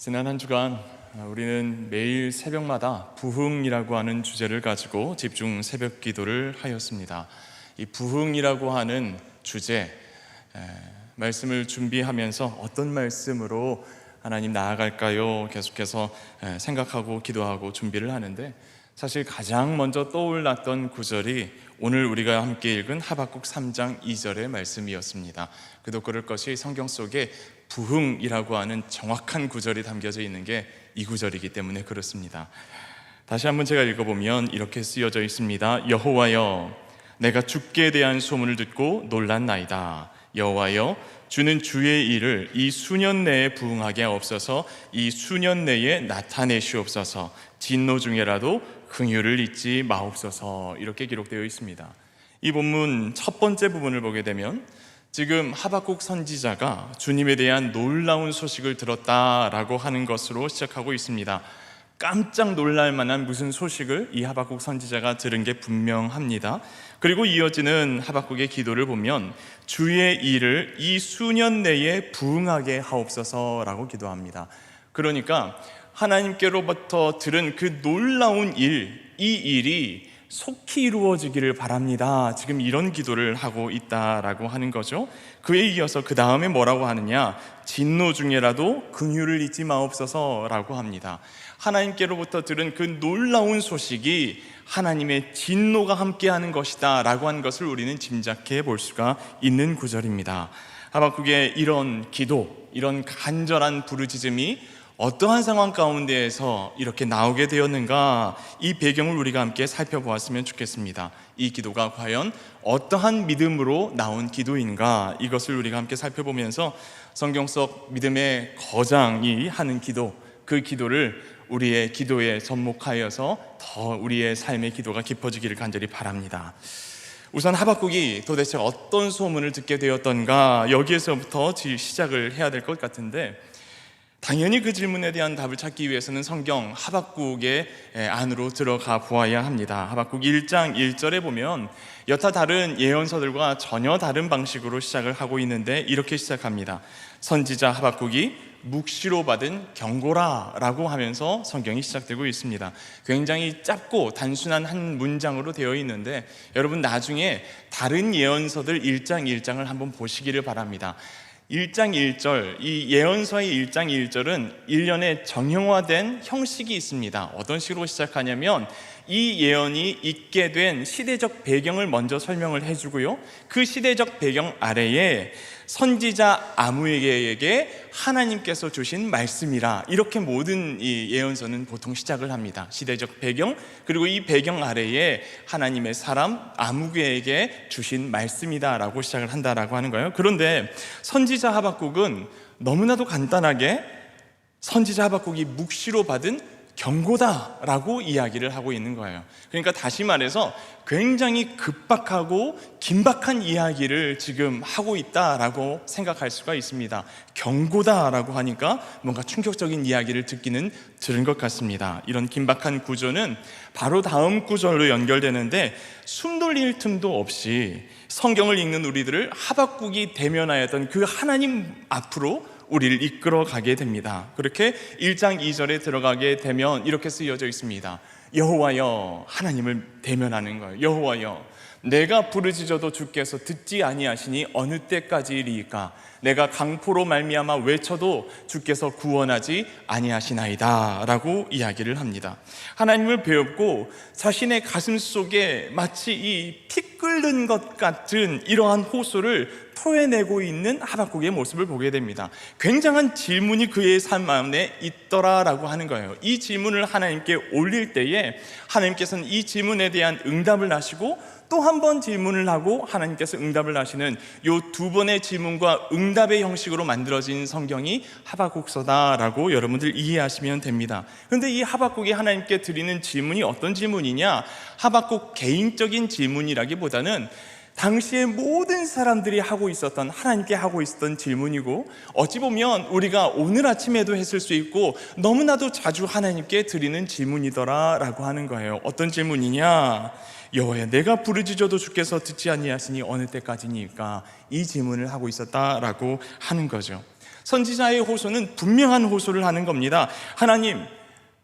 지난 한 주간 우리는 매일 새벽마다 부흥이라고 하는 주제를 가지고 집중 새벽 기도를 하였습니다. 이 부흥이라고 하는 주제 에, 말씀을 준비하면서 어떤 말씀으로 하나님 나아갈까요? 계속해서 에, 생각하고 기도하고 준비를 하는데 사실 가장 먼저 떠올랐던 구절이 오늘 우리가 함께 읽은 하박국 3장 2절의 말씀이었습니다. 그도 그럴 것이 성경 속에 부흥이라고 하는 정확한 구절이 담겨져 있는 게 이 구절이기 때문에 그렇습니다. 다시 한번 제가 읽어보면 이렇게 쓰여져 있습니다. 여호와여, 내가 주께 대한 소문을 듣고 놀란나이다. 여호와여, 주는 주의 일을 이 수년 내에 부응하게 없어서 이 수년 내에 나타내시옵소서. 진노 중에라도 긍휼을 잊지 마옵소서. 이렇게 기록되어 있습니다. 이 본문 첫 번째 부분을 보게 되면 지금 하박국 선지자가 주님에 대한 놀라운 소식을 들었다라고 하는 것으로 시작하고 있습니다. 깜짝 놀랄 만한 무슨 소식을 이 하박국 선지자가 들은 게 분명합니다. 그리고 이어지는 하박국의 기도를 보면 주의 일을 이 수년 내에 부응하게 하옵소서라고 기도합니다. 그러니까 하나님께로부터 들은 그 놀라운 일, 이 일이 속히 이루어지기를 바랍니다. 지금 이런 기도를 하고 있다라고 하는 거죠. 그에 이어서 그 다음에 뭐라고 하느냐? 진노 중에라도 긍휼을 잊지 마옵소서라고 합니다. 하나님께로부터 들은 그 놀라운 소식이 하나님의 진노가 함께하는 것이다라고 하는 것을 우리는 짐작해 볼 수가 있는 구절입니다. 하박국의 이런 기도, 이런 간절한 부르짖음이 어떠한 상황 가운데에서 이렇게 나오게 되었는가 이 배경을 우리가 함께 살펴보았으면 좋겠습니다. 이 기도가 과연 어떠한 믿음으로 나온 기도인가 이것을 우리가 함께 살펴보면서 성경 속 믿음의 거장이 하는 기도 그 기도를 우리의 기도에 접목하여서 더 우리의 삶의 기도가 깊어지기를 간절히 바랍니다. 우선 하박국이 도대체 어떤 소문을 듣게 되었던가 여기에서부터 시작을 해야 될 것 같은데 당연히 그 질문에 대한 답을 찾기 위해서는 성경 하박국의 안으로 들어가 보아야 합니다. 하박국 1장 1절에 보면 여타 다른 예언서들과 전혀 다른 방식으로 시작을 하고 있는데 이렇게 시작합니다. 선지자 하박국이 묵시로 받은 경고라라고 하면서 성경이 시작되고 있습니다. 굉장히 짧고 단순한 한 문장으로 되어 있는데 여러분 나중에 다른 예언서들 1장 1장을 한번 보시기를 바랍니다. 1장 1절, 이 예언서의 1장 1절은 일련의 정형화된 형식이 있습니다. 어떤 식으로 시작하냐면 이 예언이 있게 된 시대적 배경을 먼저 설명을 해주고요. 그 시대적 배경 아래에 선지자 아무에게 하나님께서 주신 말씀이라 이렇게 모든 이 예언서는 보통 시작을 합니다. 시대적 배경 그리고 이 배경 아래에 하나님의 사람 아무에게 주신 말씀이다라고 시작을 한다라고 하는 거예요. 그런데 선지자 하박국은 너무나도 간단하게 선지자 하박국이 묵시로 받은 경고다라고 이야기를 하고 있는 거예요. 그러니까 다시 말해서 굉장히 급박하고 긴박한 이야기를 지금 하고 있다라고 생각할 수가 있습니다. 경고다라고 하니까 뭔가 충격적인 이야기를 듣기는 들은 것 같습니다. 이런 긴박한 구조는 바로 다음 구절로 연결되는데 숨 돌릴 틈도 없이 성경을 읽는 우리들을 하박국이 대면하였던 그 하나님 앞으로 우리를 이끌어 가게 됩니다. 그렇게 1장 2절에 들어가게 되면 이렇게 쓰여져 있습니다. 여호와여 하나님을 대면하는 거예요. 여호와여 내가 부르짖어도 주께서 듣지 아니하시니 어느 때까지리까 내가 강포로 말미암아 외쳐도 주께서 구원하지 아니하시나이다라고 이야기를 합니다. 하나님을 배웠고 자신의 가슴 속에 마치 이 피 끓는 것 같은 이러한 호소를 토해내고 있는 하박국의 모습을 보게 됩니다. 굉장한 질문이 그의 삶 안에 있더라라고 하는 거예요. 이 질문을 하나님께 올릴 때에 하나님께서는 이 질문에 대한 응답을 하시고 또 한 번 질문을 하고 하나님께서 응답을 하시는 요 두 번의 질문과 응답의 형식으로 만들어진 성경이 하박국서다라고 여러분들 이해하시면 됩니다. 그런데 이 하박국이 하나님께 드리는 질문이 어떤 질문이냐? 하박국 개인적인 질문이라기보다는 당시에 모든 사람들이 하고 있었던 하나님께 하고 있었던 질문이고 어찌 보면 우리가 오늘 아침에도 했을 수 있고 너무나도 자주 하나님께 드리는 질문이더라라고 하는 거예요. 어떤 질문이냐? 여호와야 내가 부르짖어도 주께서 듣지 아니하시니 어느 때까지니까 이 질문을 하고 있었다라고 하는 거죠. 선지자의 호소는 분명한 호소를 하는 겁니다. 하나님,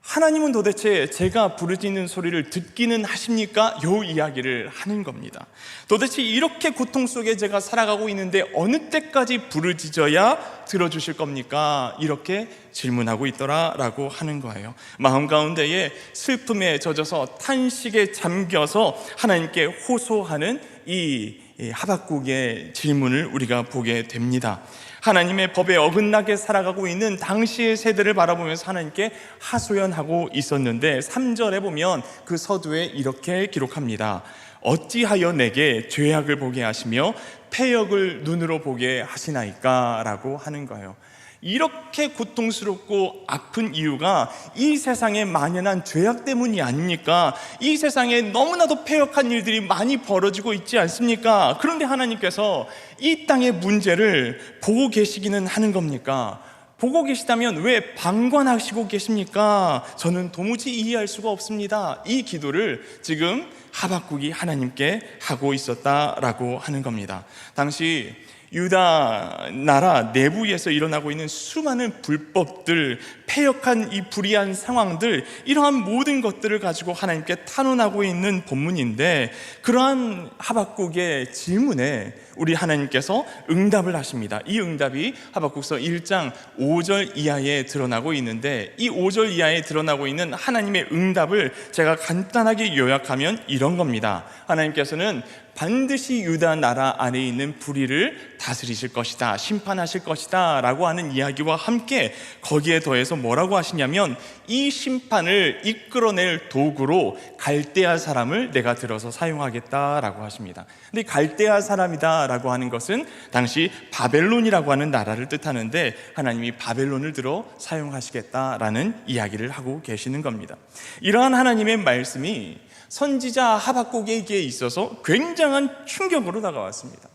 하나님은 도대체 제가 부르짖는 소리를 듣기는 하십니까? 요 이야기를 하는 겁니다. 도대체 이렇게 고통 속에 제가 살아가고 있는데 어느 때까지 부르짖어야 들어주실 겁니까? 이렇게 질문하고 있더라라고 하는 거예요. 마음 가운데에 슬픔에 젖어서 탄식에 잠겨서 하나님께 호소하는 이 하박국의 질문을 우리가 보게 됩니다. 하나님의 법에 어긋나게 살아가고 있는 당시의 세대를 바라보면서 하나님께 하소연하고 있었는데 3절에 보면 그 서두에 이렇게 기록합니다. 어찌하여 내게 죄악을 보게 하시며 폐역을 눈으로 보게 하시나이까? 라고 하는 거예요. 이렇게 고통스럽고 아픈 이유가 이 세상에 만연한 죄악 때문이 아닙니까? 이 세상에 너무나도 폐역한 일들이 많이 벌어지고 있지 않습니까? 그런데 하나님께서 이 땅의 문제를 보고 계시기는 하는 겁니까? 보고 계시다면 왜 방관하시고 계십니까? 저는 도무지 이해할 수가 없습니다. 이 기도를 지금 하박국이 하나님께 하고 있었다라고 하는 겁니다. 당시 유다 나라 내부에서 일어나고 있는 수많은 불법들, 폐역한 이 불의한 상황들, 이러한 모든 것들을 가지고 하나님께 탄원하고 있는 본문인데, 그러한 하박국의 질문에 우리 하나님께서 응답을 하십니다. 이 응답이 하박국서 1장 5절 이하에 드러나고 있는데, 이 5절 이하에 드러나고 있는 하나님의 응답을 제가 간단하게 요약하면 이런 겁니다. 하나님께서는 반드시 유다 나라 안에 있는 불의를 다스리실 것이다. 심판하실 것이다. 라고 하는 이야기와 함께 거기에 더해서 뭐라고 하시냐면 이 심판을 이끌어낼 도구로 갈대아 사람을 내가 들어서 사용하겠다라고 하십니다. 근데 갈대아 사람이다라고 하는 것은 당시 바벨론이라고 하는 나라를 뜻하는데 하나님이 바벨론을 들어 사용하시겠다라는 이야기를 하고 계시는 겁니다. 이러한 하나님의 말씀이 선지자 하박국에게 있어서 굉장한 충격으로 다가왔습니다.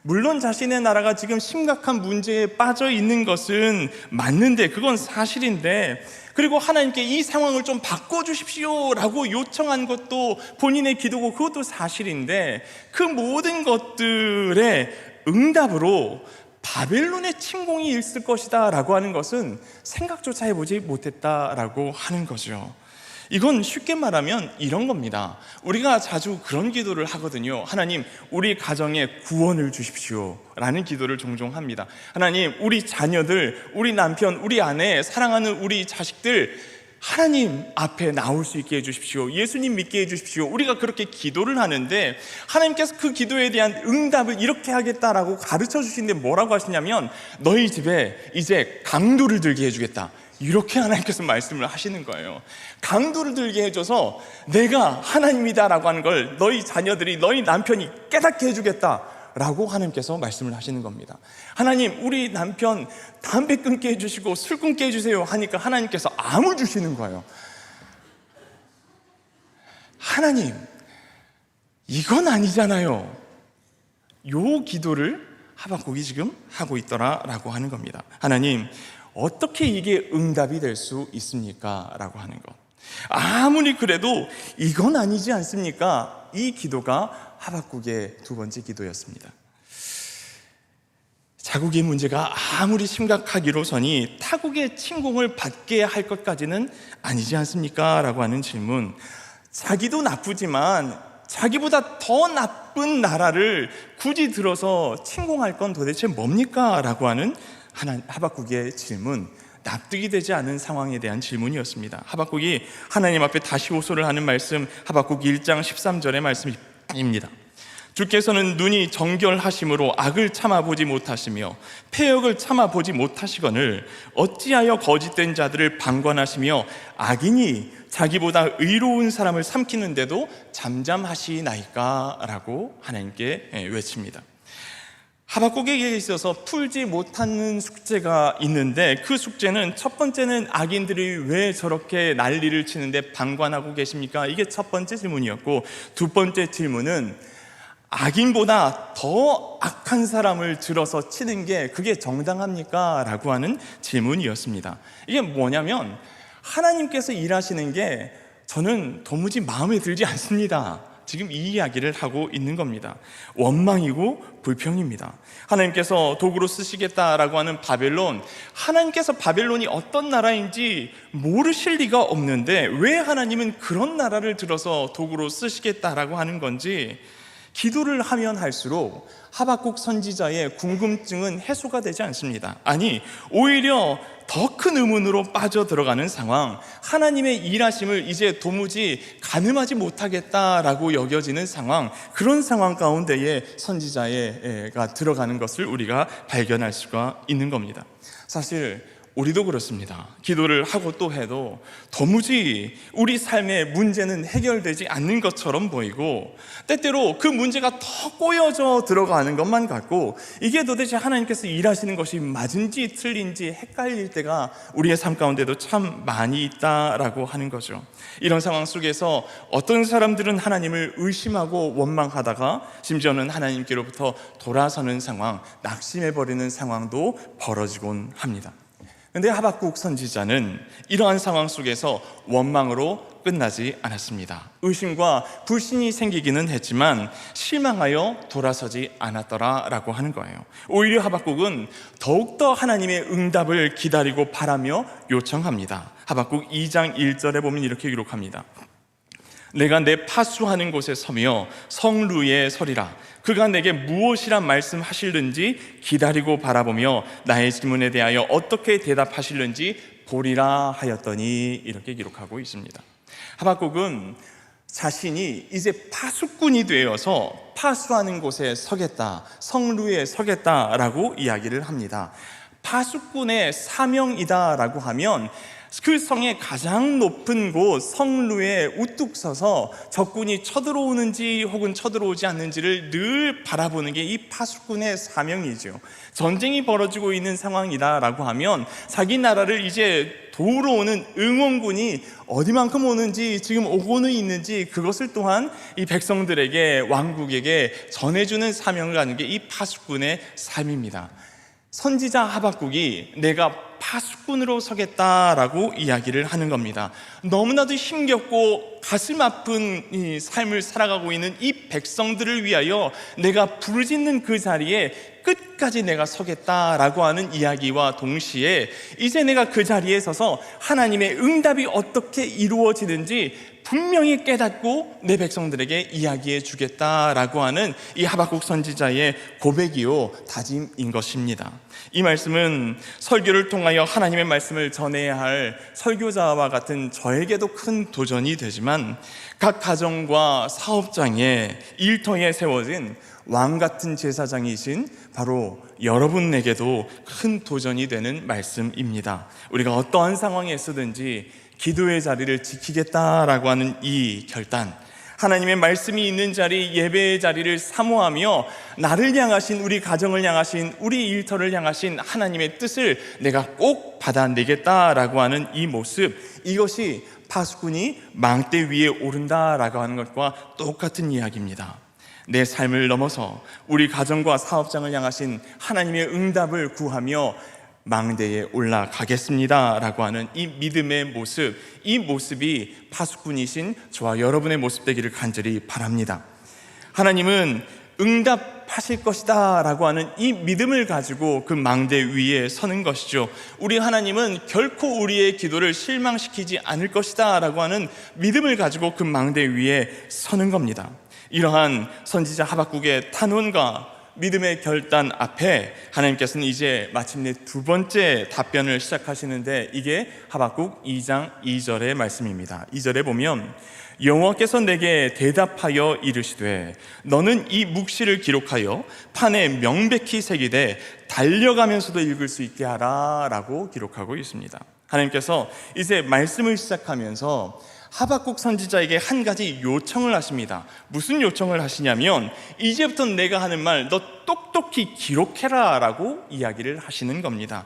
물론 자신의 나라가 지금 심각한 문제에 빠져 있는 것은 맞는데 그건 사실인데 그리고 하나님께 이 상황을 좀 바꿔주십시오라고 요청한 것도 본인의 기도고 그것도 사실인데 그 모든 것들의 응답으로 바벨론의 침공이 있을 것이다 라고 하는 것은 생각조차 해보지 못했다라고 하는 거죠. 이건 쉽게 말하면 이런 겁니다. 우리가 자주 그런 기도를 하거든요. 하나님, 우리 가정에 구원을 주십시오. 라는 기도를 종종 합니다. 하나님, 우리 자녀들, 우리 남편, 우리 아내, 사랑하는 우리 자식들, 하나님 앞에 나올 수 있게 해주십시오. 예수님 믿게 해주십시오. 우리가 그렇게 기도를 하는데 하나님께서 그 기도에 대한 응답을 이렇게 하겠다라고 가르쳐 주시는데 뭐라고 하시냐면 너희 집에 이제 강도를 들게 해주겠다. 이렇게 하나님께서 말씀을 하시는 거예요. 강도를 들게 해줘서 내가 하나님이다라고 하는 걸 너희 자녀들이 너희 남편이 깨닫게 해주겠다. 라고 하나님께서 말씀을 하시는 겁니다. 하나님, 우리 남편 담배 끊게 해주시고 술 끊게 해주세요 하니까 하나님께서 암을 주시는 거예요. 하나님, 이건 아니잖아요. 요 기도를 하박국이 지금 하고 있더라라고 하는 겁니다. 하나님, 어떻게 이게 응답이 될 수 있습니까? 라고 하는 것. 아무리 그래도 이건 아니지 않습니까? 이 기도가 하박국의 두 번째 기도였습니다. 자국의 문제가 아무리 심각하기로서니 타국의 침공을 받게 할 것까지는 아니지 않습니까? 라고 하는 질문. 자기도 나쁘지만 자기보다 더 나쁜 나라를 굳이 들어서 침공할 건 도대체 뭡니까? 라고 하는 하나, 하박국의 질문. 납득이 되지 않은 상황에 대한 질문이었습니다. 하박국이 하나님 앞에 다시 호소를 하는 말씀, 하박국 1장 13절의 말씀입니다. 주께서는 눈이 정결하심으로 악을 참아보지 못하시며 폐역을 참아보지 못하시거늘 어찌하여 거짓된 자들을 방관하시며 악인이 자기보다 의로운 사람을 삼키는데도 잠잠하시나이까 라고 하나님께 외칩니다. 하박국에게 있어서 풀지 못하는 숙제가 있는데 그 숙제는 첫 번째는 악인들이 왜 저렇게 난리를 치는데 방관하고 계십니까? 이게 첫 번째 질문이었고 두 번째 질문은 악인보다 더 악한 사람을 들어서 치는 게 그게 정당합니까? 라고 하는 질문이었습니다. 이게 뭐냐면 하나님께서 일하시는 게 저는 도무지 마음에 들지 않습니다. 지금 이 이야기를 하고 있는 겁니다. 원망이고 불평입니다. 하나님께서 도구로 쓰시겠다라고 하는 바벨론, 하나님께서 바벨론이 어떤 나라인지 모르실 리가 없는데 왜 하나님은 그런 나라를 들어서 도구로 쓰시겠다라고 하는 건지 기도를 하면 할수록 하박국 선지자의 궁금증은 해소가 되지 않습니다. 아니, 오히려 더 큰 의문으로 빠져 들어가는 상황, 하나님의 일하심을 이제 도무지 가늠하지 못하겠다라고 여겨지는 상황, 그런 상황 가운데에 선지자가 들어가는 것을 우리가 발견할 수가 있는 겁니다. 사실 우리도 그렇습니다. 기도를 하고 또 해도 도무지 우리 삶의 문제는 해결되지 않는 것처럼 보이고 때때로 그 문제가 더 꼬여져 들어가는 것만 같고 이게 도대체 하나님께서 일하시는 것이 맞은지 틀린지 헷갈릴 때가 우리의 삶 가운데도 참 많이 있다라고 하는 거죠. 이런 상황 속에서 어떤 사람들은 하나님을 의심하고 원망하다가 심지어는 하나님께로부터 돌아서는 상황, 낙심해버리는 상황도 벌어지곤 합니다. 근데 하박국 선지자는 이러한 상황 속에서 원망으로 끝나지 않았습니다. 의심과 불신이 생기기는 했지만 실망하여 돌아서지 않았더라라고 하는 거예요. 오히려 하박국은 더욱더 하나님의 응답을 기다리고 바라며 요청합니다. 하박국 2장 1절에 보면 이렇게 기록합니다. 내가 내 파수하는 곳에 서며 성루에 서리라. 그가 내게 무엇이란 말씀하실는지 기다리고 바라보며 나의 질문에 대하여 어떻게 대답하실는지 보리라 하였더니 이렇게 기록하고 있습니다. 하박국은 자신이 이제 파수꾼이 되어서 파수하는 곳에 서겠다, 성루에 서겠다라고 이야기를 합니다. 파수꾼의 사명이다라고 하면 그 성의 가장 높은 곳 성루에 우뚝 서서 적군이 쳐들어오는지 혹은 쳐들어오지 않는지를 늘 바라보는 게 이 파수꾼의 사명이죠. 전쟁이 벌어지고 있는 상황이다라고 하면 자기 나라를 이제 도우러 오는 응원군이 어디만큼 오는지 지금 오고는 있는지 그것을 또한 이 백성들에게 왕국에게 전해주는 사명을 갖는 게 이 파수꾼의 삶입니다. 선지자 하박국이 내가 파수꾼으로 서겠다라고 이야기를 하는 겁니다. 너무나도 힘겹고 가슴 아픈 이 삶을 살아가고 있는 이 백성들을 위하여 내가 부르짖는 그 자리에 끝까지 내가 서겠다라고 하는 이야기와 동시에 이제 내가 그 자리에 서서 하나님의 응답이 어떻게 이루어지는지 분명히 깨닫고 내 백성들에게 이야기해 주겠다라고 하는 이 하박국 선지자의 고백이요 다짐인 것입니다. 이 말씀은 설교를 통하여 하나님의 말씀을 전해야 할 설교자와 같은 저에게도 큰 도전이 되지만 각 가정과 사업장에 일터에 세워진 왕 같은 제사장이신 바로 여러분에게도 큰 도전이 되는 말씀입니다. 우리가 어떠한 상황에 서든지 기도의 자리를 지키겠다라고 하는 이 결단, 하나님의 말씀이 있는 자리, 예배의 자리를 사모하며 나를 향하신 우리 가정을 향하신 우리 일터를 향하신 하나님의 뜻을 내가 꼭 받아내겠다라고 하는 이 모습, 이것이 파수꾼이 망대 위에 오른다라고 하는 것과 똑같은 이야기입니다. 내 삶을 넘어서 우리 가정과 사업장을 향하신 하나님의 응답을 구하며 망대에 올라가겠습니다. 라고 하는 이 믿음의 모습, 이 모습이 파수꾼이신 저와 여러분의 모습 되기를 간절히 바랍니다. 하나님은 응답하실 것이다 라고 하는 이 믿음을 가지고 그 망대 위에 서는 것이죠. 우리 하나님은 결코 우리의 기도를 실망시키지 않을 것이다 라고 하는 믿음을 가지고 그 망대 위에 서는 겁니다. 이러한 선지자 하박국의 탄원과 믿음의 결단 앞에 하나님께서는 이제 마침내 두 번째 답변을 시작하시는데 이게 하박국 2장 2절의 말씀입니다. 2절에 보면 여호와께서 내게 대답하여 이르시되 너는 이 묵시를 기록하여 판에 명백히 새기되 달려가면서도 읽을 수 있게 하라라고 기록하고 있습니다. 하나님께서 이제 말씀을 시작하면서 하박국 선지자에게 한 가지 요청을 하십니다. 무슨 요청을 하시냐면 이제부터 내가 하는 말 너 똑똑히 기록해라라고 이야기를 하시는 겁니다.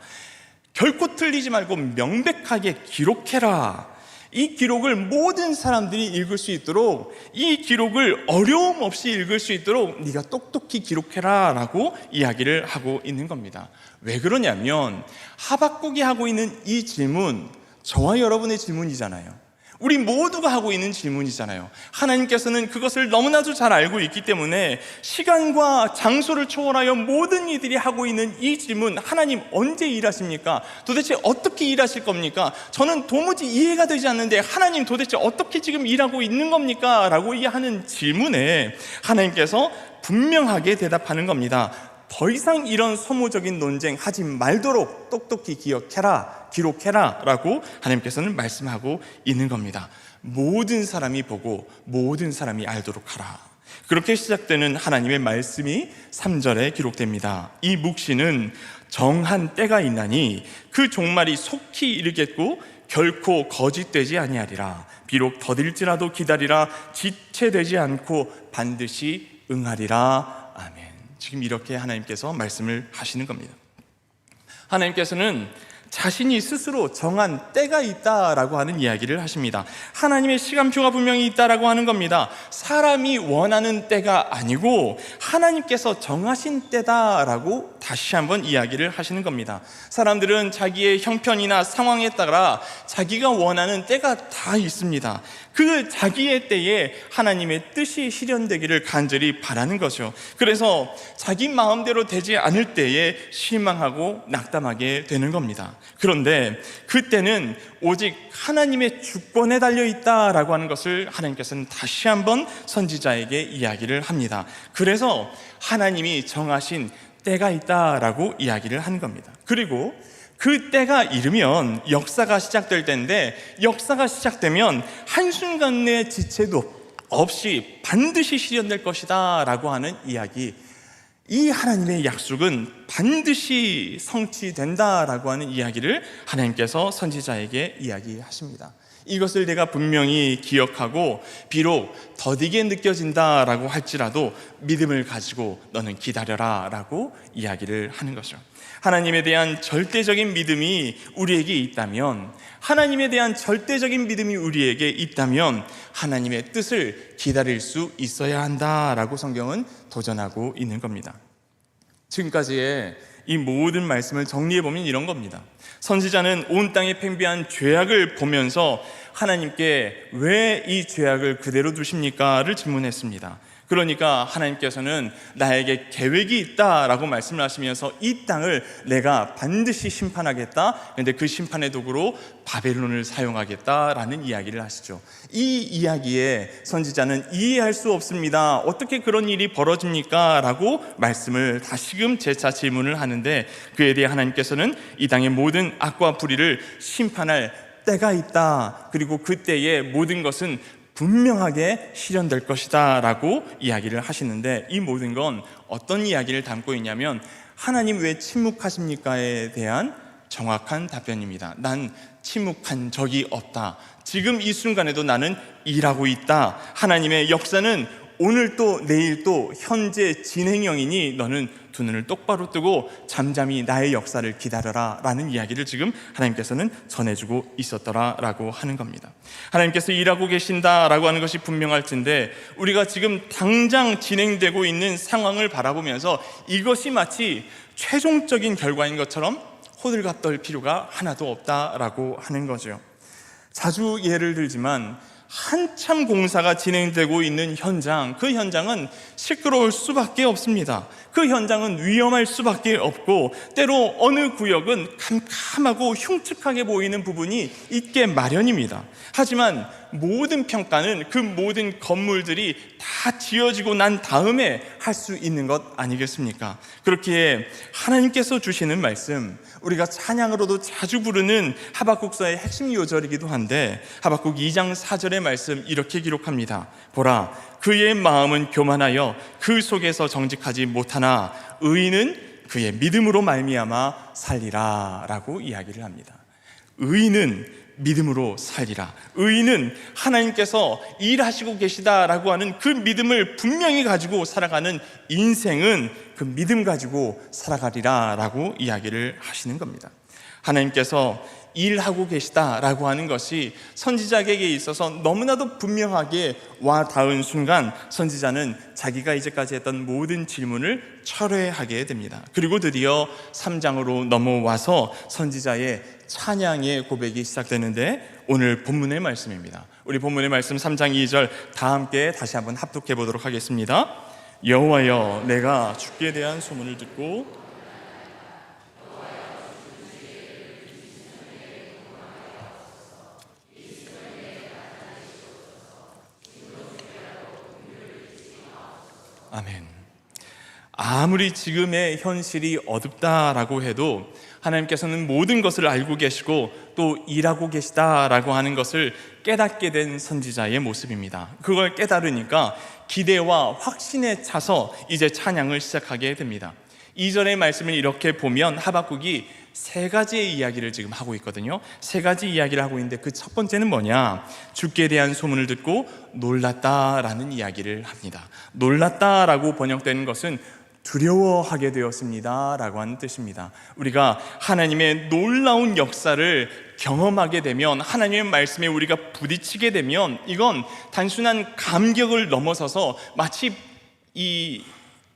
결코 틀리지 말고 명백하게 기록해라. 이 기록을 모든 사람들이 읽을 수 있도록 이 기록을 어려움 없이 읽을 수 있도록 네가 똑똑히 기록해라라고 이야기를 하고 있는 겁니다. 왜 그러냐면 하박국이 하고 있는 이 질문 저와 여러분의 질문이잖아요. 우리 모두가 하고 있는 질문이잖아요. 하나님께서는 그것을 너무나도 잘 알고 있기 때문에 시간과 장소를 초월하여 모든 이들이 하고 있는 이 질문, 하나님 언제 일하십니까? 도대체 어떻게 일하실 겁니까? 저는 도무지 이해가 되지 않는데 하나님 도대체 어떻게 지금 일하고 있는 겁니까? 라고 하는 질문에 하나님께서 분명하게 대답하는 겁니다. 더 이상 이런 소모적인 논쟁 하지 말도록 똑똑히 기억해라. 기록해라 라고 하나님께서는 말씀하고 있는 겁니다. 모든 사람이 보고 모든 사람이 알도록 하라. 그렇게 시작되는 하나님의 말씀이 3절에 기록됩니다. 이 묵시는 정한 때가 있나니 그 종말이 속히 이르겠고 결코 거짓되지 아니하리라. 비록 더딜지라도 기다리라 지체되지 않고 반드시 응하리라. 지금 이렇게 하나님께서 말씀을 하시는 겁니다. 하나님께서는 자신이 스스로 정한 때가 있다라고 하는 이야기를 하십니다. 하나님의 시간표가 분명히 있다라고 하는 겁니다. 사람이 원하는 때가 아니고 하나님께서 정하신 때다라고 다시 한번 이야기를 하시는 겁니다. 사람들은 자기의 형편이나 상황에 따라 자기가 원하는 때가 다 있습니다. 그 자기의 때에 하나님의 뜻이 실현되기를 간절히 바라는 거죠. 그래서 자기 마음대로 되지 않을 때에 실망하고 낙담하게 되는 겁니다. 그런데 그때는 오직 하나님의 주권에 달려 있다라고 하는 것을 하나님께서는 다시 한번 선지자에게 이야기를 합니다. 그래서 하나님이 정하신 때가 있다라고 이야기를 하는 겁니다. 그리고 그 때가 이르면 역사가 시작될 때인데 역사가 시작되면 한순간 내 지체도 없이 반드시 실현될 것이다 라고 하는 이야기 이 하나님의 약속은 반드시 성취된다 라고 하는 이야기를 하나님께서 선지자에게 이야기하십니다. 이것을 내가 분명히 기억하고 비록 더디게 느껴진다라고 할지라도 믿음을 가지고 너는 기다려라라고 이야기를 하는 거죠. 하나님에 대한 절대적인 믿음이 우리에게 있다면 하나님에 대한 절대적인 믿음이 우리에게 있다면 하나님의 뜻을 기다릴 수 있어야 한다라고 성경은 도전하고 있는 겁니다. 지금까지의 이 모든 말씀을 정리해 보면 이런 겁니다. 선지자는 온 땅에 팽배한 죄악을 보면서 하나님께 왜 이 죄악을 그대로 두십니까?를 질문했습니다. 그러니까 하나님께서는 나에게 계획이 있다라고 말씀을 하시면서 이 땅을 내가 반드시 심판하겠다. 그런데 그 심판의 도구로 바벨론을 사용하겠다라는 이야기를 하시죠. 이 이야기에 선지자는 이해할 수 없습니다. 어떻게 그런 일이 벌어집니까? 라고 말씀을 다시금 재차 질문을 하는데 그에 대해 하나님께서는 이 땅의 모든 악과 불의를 심판할 때가 있다. 그리고 그때의 모든 것은 분명하게 실현될 것이다 라고 이야기를 하시는데 이 모든 건 어떤 이야기를 담고 있냐면 하나님 왜 침묵하십니까에 대한 정확한 답변입니다. 난 침묵한 적이 없다. 지금 이 순간에도 나는 일하고 있다. 하나님의 역사는 오늘 또 내일 또 현재 진행형이니 너는 두 눈을 똑바로 뜨고 잠잠히 나의 역사를 기다려라 라는 이야기를 지금 하나님께서는 전해주고 있었더라 라고 하는 겁니다. 하나님께서 일하고 계신다 라고 하는 것이 분명할텐데 우리가 지금 당장 진행되고 있는 상황을 바라보면서 이것이 마치 최종적인 결과인 것처럼 호들갑 떨 필요가 하나도 없다라고 하는 거죠. 자주 예를 들지만 한참 공사가 진행되고 있는 현장, 그 현장은 시끄러울 수밖에 없습니다. 그 현장은 위험할 수밖에 없고, 때로 어느 구역은 캄캄하고 흉측하게 보이는 부분이 있게 마련입니다. 하지만 모든 평가는 그 모든 건물들이 다 지어지고 난 다음에 할 수 있는 것 아니겠습니까? 그렇기에 하나님께서 주시는 말씀, 우리가 찬양으로도 자주 부르는 하박국서의 핵심 요절이기도 한데 하박국 2장 4절의 말씀 이렇게 기록합니다. 보라 그의 마음은 교만하여 그 속에서 정직하지 못하나 의인은 그의 믿음으로 말미암아 살리라라고 이야기를 합니다. 의인은 믿음으로 살리라. 의인은 하나님께서 일하시고 계시다라고 하는 그 믿음을 분명히 가지고 살아가는 인생은 그 믿음 가지고 살아가리라 라고 이야기를 하시는 겁니다. 하나님께서 일하고 계시다라고 하는 것이 선지자에게 있어서 너무나도 분명하게 와 닿은 순간 선지자는 자기가 이제까지 했던 모든 질문을 철회하게 됩니다. 그리고 드디어 3장으로 넘어와서 선지자의 찬양의 고백이 시작되는데 오늘 본문의 말씀입니다. 우리 본문의 말씀 3장 2절 다 함께 다시 한번 합독해 보도록 하겠습니다. 여호와여 내가 주께 대한 소문을 듣고 아멘. 아무리 지금의 현실이 어둡다라고 해도 하나님께서는 모든 것을 알고 계시고 또 일하고 계시다라고 하는 것을 깨닫게 된 선지자의 모습입니다. 그걸 깨달으니까 기대와 확신에 차서 이제 찬양을 시작하게 됩니다. 2절의 말씀을 이렇게 보면 하박국이 세 가지의 이야기를 지금 하고 있거든요. 세 가지 이야기를 하고 있는데 그 첫 번째는 뭐냐? 주께 대한 소문을 듣고 놀랐다라는 이야기를 합니다. 놀랐다라고 번역되는 것은 두려워하게 되었습니다 라고 하는 뜻입니다. 우리가 하나님의 놀라운 역사를 경험하게 되면 하나님의 말씀에 우리가 부딪히게 되면 이건 단순한 감격을 넘어서서 마치 이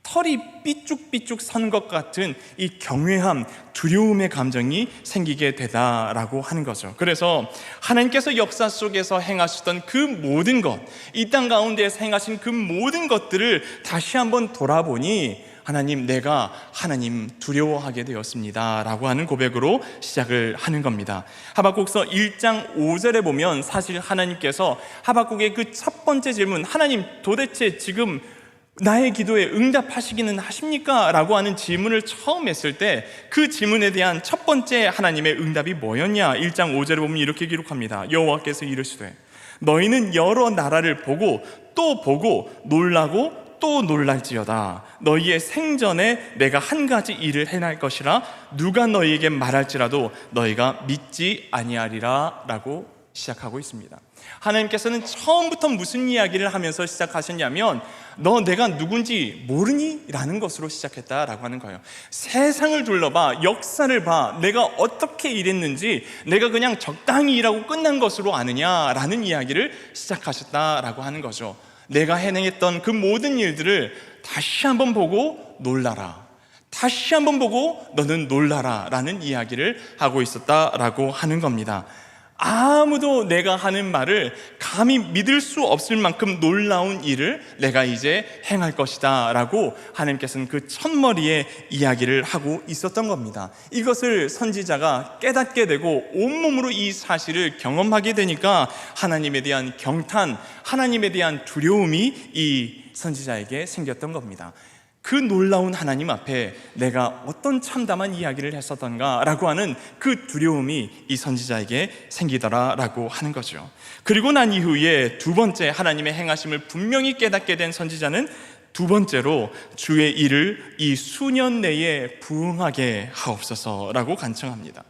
털이 삐쭉삐쭉 선것 같은 이 경외함, 두려움의 감정이 생기게 되다라고 하는 거죠. 그래서 하나님께서 역사 속에서 행하셨던 그 모든 것, 이 땅 가운데에서 행하신 그 모든 것들을 다시 한번 돌아보니 하나님, 내가 하나님 두려워하게 되었습니다. 라고 하는 고백으로 시작을 하는 겁니다. 하박국서 1장 5절에 보면 사실 하나님께서 하박국의 그 첫 번째 질문, 하나님 도대체 지금 나의 기도에 응답하시기는 하십니까? 라고 하는 질문을 처음 했을 때 그 질문에 대한 첫 번째 하나님의 응답이 뭐였냐? 1장 5절에 보면 이렇게 기록합니다. 여호와께서 이르시되 너희는 여러 나라를 보고 또 보고 놀라고 또 놀랄지어다. 너희의 생전에 내가 한 가지 일을 행할 것이라 누가 너희에게 말할지라도 너희가 믿지 아니하리라라고 시작하고 있습니다. 하나님께서는 처음부터 무슨 이야기를 하면서 시작하셨냐면 너 내가 누군지 모르니? 라는 것으로 시작했다라고 하는 거예요. 세상을 둘러봐, 역사를 봐, 내가 어떻게 일했는지 내가 그냥 적당히 일하고 끝난 것으로 아느냐라는 이야기를 시작하셨다라고 하는 거죠. 내가 해냈던 그 모든 일들을 다시 한번 보고 놀라라. 다시 한번 보고 너는 놀라라 라는 이야기를 하고 있었다라고 하는 겁니다. 아무도 내가 하는 말을 감히 믿을 수 없을 만큼 놀라운 일을 내가 이제 행할 것이다 라고 하나님께서는 그 첫머리에 이야기를 하고 있었던 겁니다. 이것을 선지자가 깨닫게 되고 온몸으로 이 사실을 경험하게 되니까 하나님에 대한 경탄, 하나님에 대한 두려움이 이 선지자에게 생겼던 겁니다. 그 놀라운 하나님 앞에 내가 어떤 참담한 이야기를 했었던가라고 하는 그 두려움이 이 선지자에게 생기더라라고 하는 거죠. 그리고 난 이후에 두 번째 하나님의 행하심을 분명히 깨닫게 된 선지자는 두 번째로 주의 일을 이 수년 내에 부응하게 하옵소서라고 간청합니다.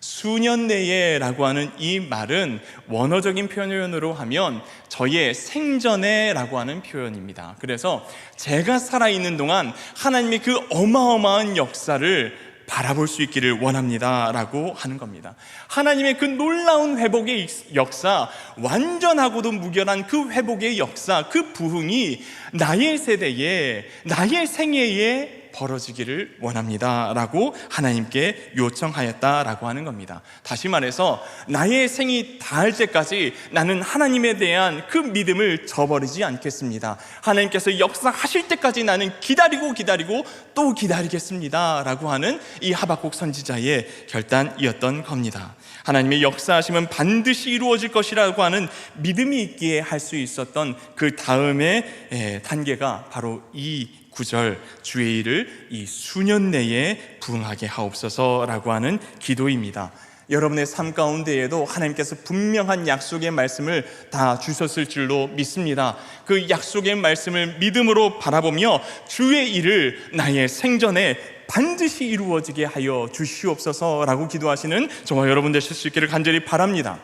수년 내에라고 하는 이 말은 원어적인 표현으로 하면 저의 생전에라고 하는 표현입니다. 그래서 제가 살아있는 동안 하나님의 그 어마어마한 역사를 바라볼 수 있기를 원합니다. 라고 하는 겁니다. 하나님의 그 놀라운 회복의 역사, 완전하고도 무결한 그 회복의 역사, 그 부흥이 나의 세대에, 나의 생애에 벌어지기를 원합니다. 라고 하나님께 요청하였다라고 하는 겁니다. 다시 말해서 나의 생이 닿을 때까지 나는 하나님에 대한 그 믿음을 저버리지 않겠습니다. 하나님께서 역사하실 때까지 나는 기다리고 기다리고 또 기다리겠습니다. 라고 하는 이 하박국 선지자의 결단이었던 겁니다. 하나님의 역사하심은 반드시 이루어질 것이라고 하는 믿음이 있기에 할 수 있었던 그 다음의 단계가 바로 이 구절 주의 일을 이 수년 내에 부응하게 하옵소서라고 하는 기도입니다. 여러분의 삶 가운데에도 하나님께서 분명한 약속의 말씀을 다 주셨을 줄로 믿습니다. 그 약속의 말씀을 믿음으로 바라보며 주의 일을 나의 생전에 반드시 이루어지게 하여 주시옵소서라고 기도하시는 저와 여러분 되실 수 있기를 간절히 바랍니다.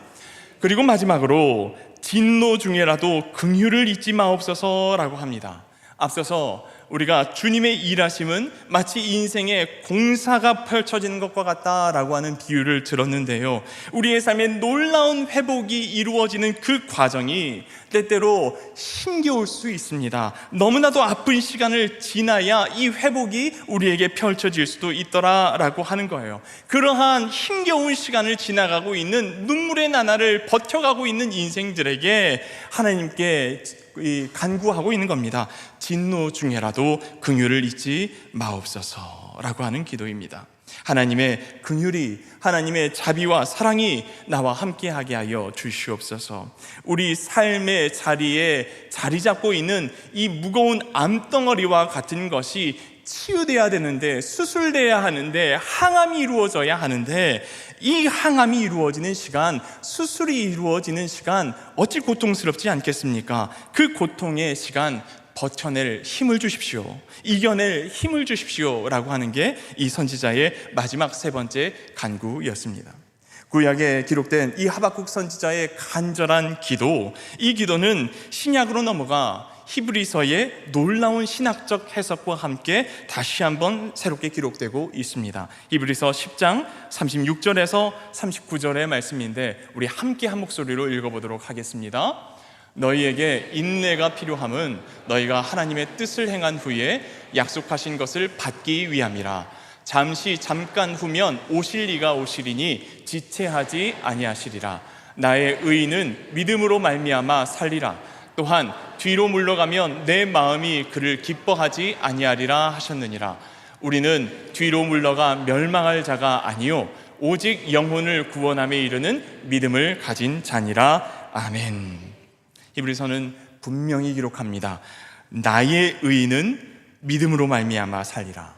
그리고 마지막으로 진노 중에라도 긍휼을 잊지 마옵소서라고 합니다. 앞서서 우리가 주님의 일하심은 마치 인생의 공사가 펼쳐지는 것과 같다라고 하는 비유를 들었는데요. 우리의 삶에 놀라운 회복이 이루어지는 그 과정이 때때로 힘겨울 수 있습니다. 너무나도 아픈 시간을 지나야 이 회복이 우리에게 펼쳐질 수도 있더라라고 하는 거예요. 그러한 힘겨운 시간을 지나가고 있는 눈물의 나날을 버텨가고 있는 인생들에게 하나님께 이 간구하고 있는 겁니다. 진노 중에라도 긍휼을 잊지 마옵소서라고 하는 기도입니다. 하나님의 긍휼이 하나님의 자비와 사랑이 나와 함께하게 하여 주시옵소서. 우리 삶의 자리에 자리 잡고 있는 이 무거운 암덩어리와 같은 것이 치유돼야 되는데 수술돼야 하는데 항암이 이루어져야 하는데 이 항암이 이루어지는 시간, 수술이 이루어지는 시간 어찌 고통스럽지 않겠습니까? 그 고통의 시간 버텨낼 힘을 주십시오. 이겨낼 힘을 주십시오라고 하는 게 이 선지자의 마지막 세 번째 간구였습니다. 구약에 기록된 이 하박국 선지자의 간절한 기도, 이 기도는 신약으로 넘어가 히브리서의 놀라운 신학적 해석과 함께 다시 한번 새롭게 기록되고 있습니다. 히브리서 10장 36절에서 39절의 말씀인데 우리 함께 한 목소리로 읽어보도록 하겠습니다. 너희에게 인내가 필요함은 너희가 하나님의 뜻을 행한 후에 약속하신 것을 받기 위함이라. 잠시 잠깐 후면 오실 이가 오시리니 지체하지 아니하시리라. 나의 의인은 믿음으로 말미암아 살리라. 또한 뒤로 물러가면 내 마음이 그를 기뻐하지 아니하리라 하셨느니라. 우리는 뒤로 물러가 멸망할 자가 아니요 오직 영혼을 구원함에 이르는 믿음을 가진 자니라. 아멘. 히브리서는 분명히 기록합니다. 나의 의인은 믿음으로 말미암아 살리라.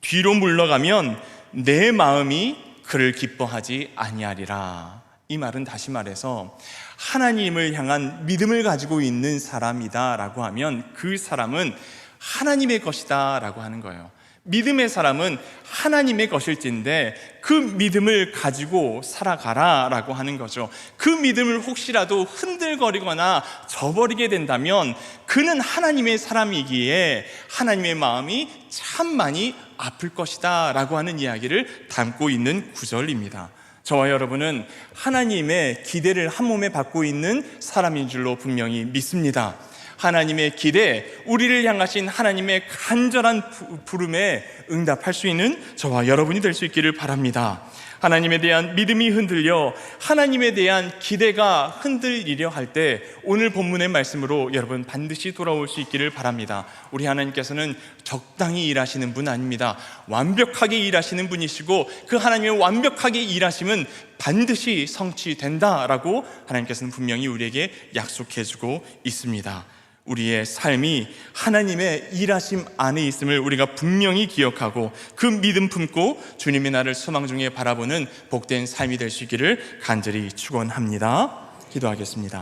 뒤로 물러가면 내 마음이 그를 기뻐하지 아니하리라. 이 말은 다시 말해서 하나님을 향한 믿음을 가지고 있는 사람이다 라고 하면 그 사람은 하나님의 것이다 라고 하는 거예요. 믿음의 사람은 하나님의 것일진데 그 믿음을 가지고 살아가라 라고 하는 거죠. 그 믿음을 혹시라도 흔들거리거나 저버리게 된다면 그는 하나님의 사람이기에 하나님의 마음이 참 많이 아플 것이다 라고 하는 이야기를 담고 있는 구절입니다. 저와 여러분은 하나님의 기대를 한 몸에 받고 있는 사람인 줄로 분명히 믿습니다. 하나님의 기대, 우리를 향하신 하나님의 간절한 부름에 응답할 수 있는 저와 여러분이 될 수 있기를 바랍니다. 하나님에 대한 믿음이 흔들려 하나님에 대한 기대가 흔들리려 할 때 오늘 본문의 말씀으로 여러분 반드시 돌아올 수 있기를 바랍니다. 우리 하나님께서는 적당히 일하시는 분 아닙니다. 완벽하게 일하시는 분이시고 그 하나님의 완벽하게 일하심은 반드시 성취된다라고 하나님께서는 분명히 우리에게 약속해 주고 있습니다. 우리의 삶이 하나님의 일하심 안에 있음을 우리가 분명히 기억하고 그 믿음 품고 주님의 나를 소망 중에 바라보는 복된 삶이 될 수 있기를 간절히 축원합니다. 기도하겠습니다.